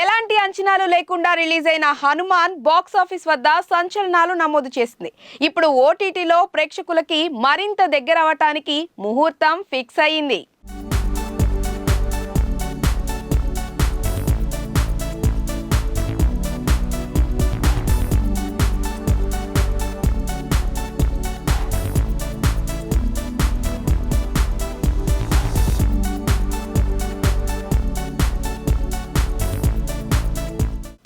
ఎలాంటి అంచనాలు లేకుండా రిలీజ్ అయిన హనుమాన్ బాక్స్ ఆఫీస్ వద్ద సంచలనాలు నమోదు చేసింది. ఇప్పుడు ఓటీటీలో ప్రేక్షకులకి మరింత దగ్గర అవటానికి ముహూర్తం ఫిక్స్ అయ్యింది.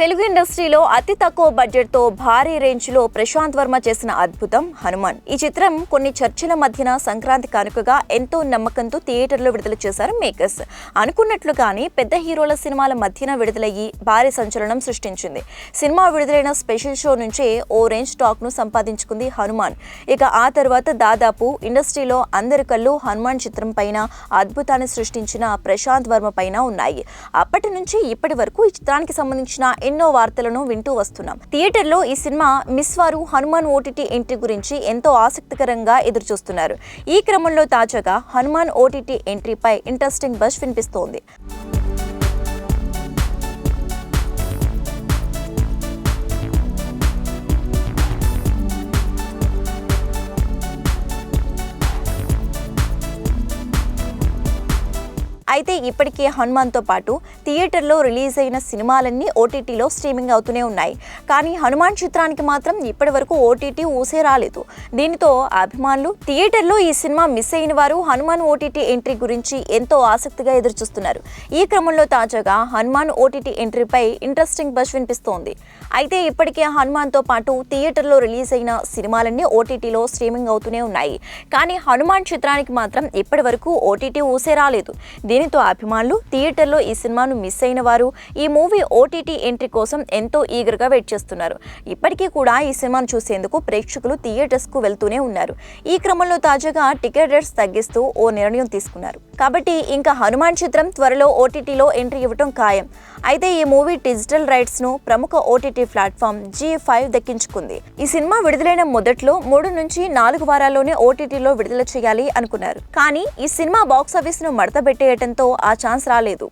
తెలుగు ఇండస్ట్రీలో అతి తక్కువ బడ్జెట్తో భారీ రేంజ్లో ప్రశాంత్ వర్మ చేసిన అద్భుతం హనుమాన్. ఈ చిత్రం కొన్ని చర్చల మధ్యన సంక్రాంతి కానుకగా ఎంతో నమ్మకంతో థియేటర్లో విడుదల చేశారు మేకర్స్. అనుకున్నట్లుగానే పెద్ద హీరోల సినిమాల మధ్యన విడుదలయ్యి భారీ సంచలనం సృష్టించింది. సినిమా విడుదలైన స్పెషల్ షో నుంచే ఓ రేంజ్ టాక్ను సంపాదించుకుంది హనుమాన్. ఇక ఆ తర్వాత దాదాపు ఇండస్ట్రీలో అందరి కళ్ళు హనుమాన్ చిత్రం పైన అద్భుతాన్ని సృష్టించిన ప్రశాంత్ వర్మ పైన ఉన్నాయి. అప్పటి నుంచి ఇప్పటి వరకు ఈ చిత్రానికి సంబంధించిన ఎన్నో వార్తలను వింటూ వస్తున్నాం. థియేటర్లో ఈ సినిమా మిస్ వారు హనుమాన్ ఓటీటీ ఎంట్రీ గురించి ఎంతో ఆసక్తికరంగా ఎదురుచూస్తున్నారు. ఈ క్రమంలో తాజాగా హనుమాన్ ఓటీటీ ఎంట్రీపై ఇంట్రెస్టింగ్ బజ్ వినిపిస్తోంది. అయితే ఇప్పటికే హనుమాన్తో పాటు థియేటర్లో రిలీజ్ అయిన సినిమాలన్నీ ఓటీటీలో స్ట్రీమింగ్ అవుతూనే ఉన్నాయి. కానీ హనుమాన్ చిత్రానికి మాత్రం ఇప్పటి వరకు ఓటీటీ ఊసే రాలేదు. దీనితో అభిమానులు థియేటర్లో ఈ సినిమా మిస్ అయిన వారు హనుమాన్ ఓటీటీ ఎంట్రీ గురించి ఎంతో ఆసక్తిగా ఎదురుచూస్తున్నారు. ఈ క్రమంలో తాజాగా హనుమాన్ ఓటీటీ ఎంట్రీపై ఇంట్రెస్టింగ్ బస్ వినిపిస్తోంది. అయితే ఇప్పటికే హనుమాన్తో పాటు థియేటర్లో రిలీజ్ అయిన సినిమాలన్నీ ఓటీటీలో స్ట్రీమింగ్ అవుతూనే ఉన్నాయి. కానీ హనుమాన్ చిత్రానికి మాత్రం ఇప్పటి వరకు ఓటీటీ ఊసే రాలేదు. దీని దీనితో అభిమానులు థియేటర్లో ఈ సినిమాను మిస్ అయిన వారు? ఈ మూవీ ఓటీటీ ఎంట్రీ కోసం ఎంతో ఈగర్గా వెయిట్ చేస్తున్నారు. ఇప్పటికీ కూడా ఈ సినిమాను చూసేందుకు ప్రేక్షకులు థియేటర్స్కు వెళ్తూనే ఉన్నారు. ఈ క్రమంలో తాజాగా టికెట్ రేట్స్ తగ్గిస్తూ ఓ నిర్ణయం తీసుకున్నారు. కాబట్టి ఇంకా హనుమాన్ చిత్రం త్వరలో ఓటీటీలో ఎంట్రీ ఇవ్వటం ఖాయం. అయితే ఈ మూవీ డిజిటల్ రైట్స్ను ప్రముఖ ఓటీటీ ప్లాట్ఫామ్ జీ ఫైవ్ దక్కించుకుంది. ఈ సినిమా విడుదలైన మొదట్లో మూడు నుంచి నాలుగు వారాల్లోనే ఓటీటీలో విడుదల చేయాలి అనుకున్నారు. కానీ ఈ సినిమా బాక్స్ ఆఫీస్ ను ఆ ఛాన్స్ రాలేదు.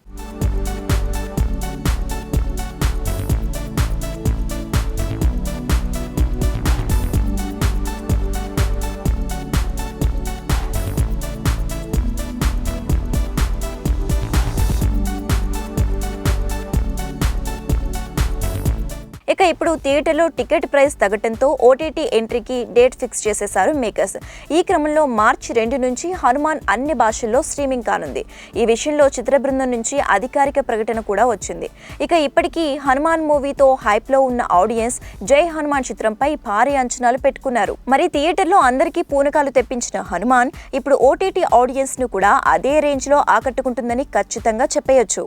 ఇక ఇప్పుడు థియేటర్లో టికెట్ ప్రైస్ తగ్గటంతో ఓటీటీ ఎంట్రీకి డేట్ ఫిక్స్ చేసేశారు మేకర్స్. ఈ క్రమంలో మార్చి రెండు నుంచి హనుమాన్ అన్ని భాషల్లో స్ట్రీమింగ్ కానుంది. ఈ విషయంలో చిత్ర బృందం నుంచి అధికారిక ప్రకటన కూడా వచ్చింది. ఇక ఇప్పటికీ హనుమాన్ మూవీతో హైప్లో ఉన్న ఆడియన్స్ జై హనుమాన్ చిత్రంపై భారీ అంచనాలు పెట్టుకున్నారు. మరి థియేటర్లో అందరికీ పూనకాలు తెప్పించిన హనుమాన్ ఇప్పుడు ఓటీటీ ఆడియన్స్ను కూడా అదే రేంజ్లో ఆకట్టుకుంటుందని ఖచ్చితంగా చెప్పేయొచ్చు.